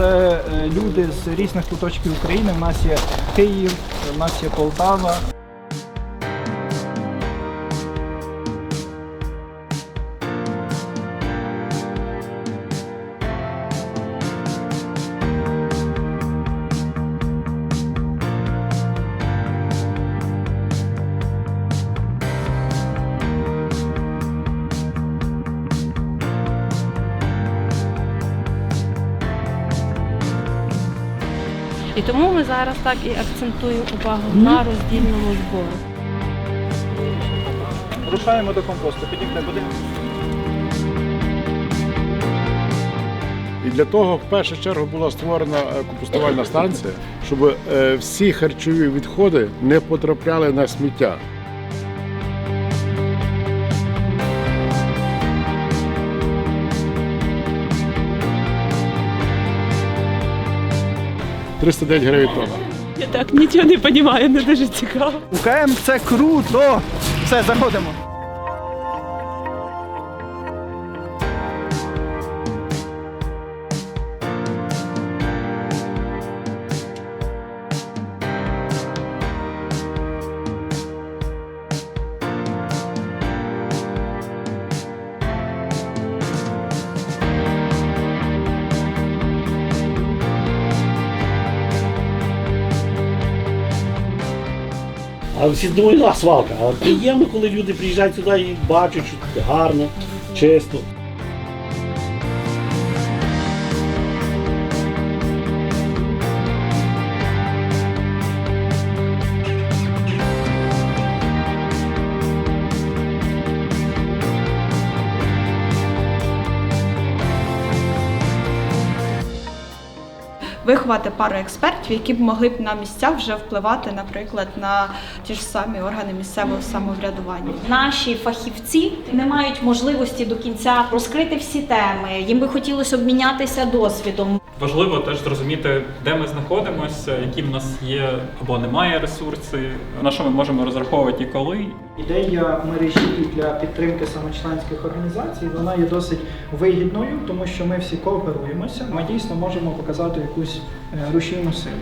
Це е, люди з різних куточків України. У нас є Київ, у нас є Полтава. І тому ми зараз так і акцентуємо увагу на роздільному збору. Рушаємо до компосту. Підійде будинок. І для того в першу чергу була створена е, компостувальна станція, щоб е, всі харчові відходи не потрапляли на сміття. «309 гривень тонна. Я так нічого не розумію, не дуже цікаво. УКМ це круто! Все, заходимо. А всі думають, а свалка. А приємно, коли люди приїжджають сюди і бачать, що тут гарно, чисто. Виховати пару експертів, які б могли б на місцях вже впливати, наприклад, на ті ж самі органи місцевого самоврядування. Наші фахівці не мають можливості до кінця розкрити всі теми. Їм би хотілося обмінятися досвідом. Важливо теж зрозуміти, де ми знаходимося, які в нас є або немає ресурси, на що ми можемо розраховувати і коли. Ідея мережі для підтримки самочленських організацій вона є досить вигідною, тому що ми всі кооперуємося. Ми дійсно можемо показати якусь е, рушійну силу.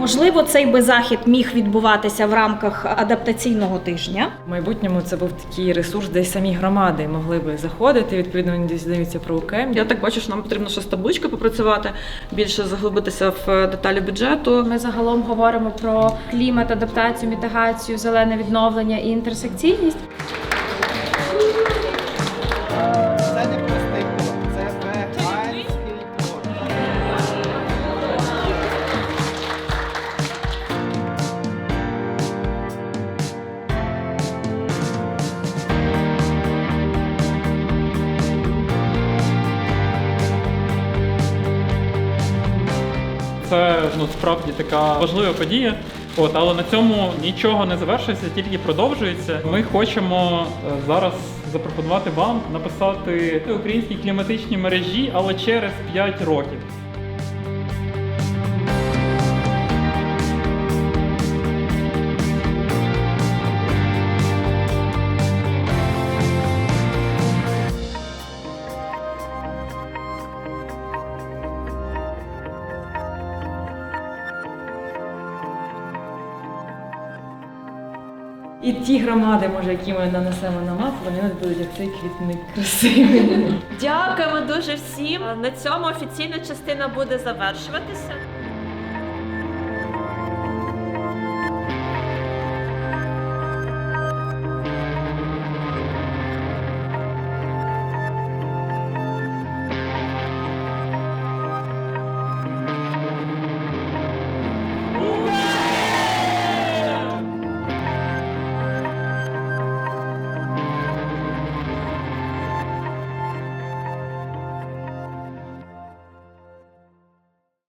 Можливо, цей би захід міг відбуватися в рамках адаптаційного тижня. В майбутньому це був такий ресурс, де й самі громади могли би заходити. Відповідно, вони дізнаються про УКМ. Я так бачу, що нам потрібно ще з табличкою попрацювати, більше заглибитися в деталі бюджету. Ми загалом говоримо про клімат, адаптацію, мітигацію, зелене відновлення і інтерсекційність. Це ну справді така важлива подія. От, але на цьому нічого не завершується, тільки продовжується. Ми хочемо е, зараз запропонувати вам написати українські кліматичні мережі, але через 5 років. І ті громади, може, які ми нанесемо на мапу, вони нас будуть як цей квітник красивий. Дякуємо дуже всім. На цьому офіційна частина буде завершуватися.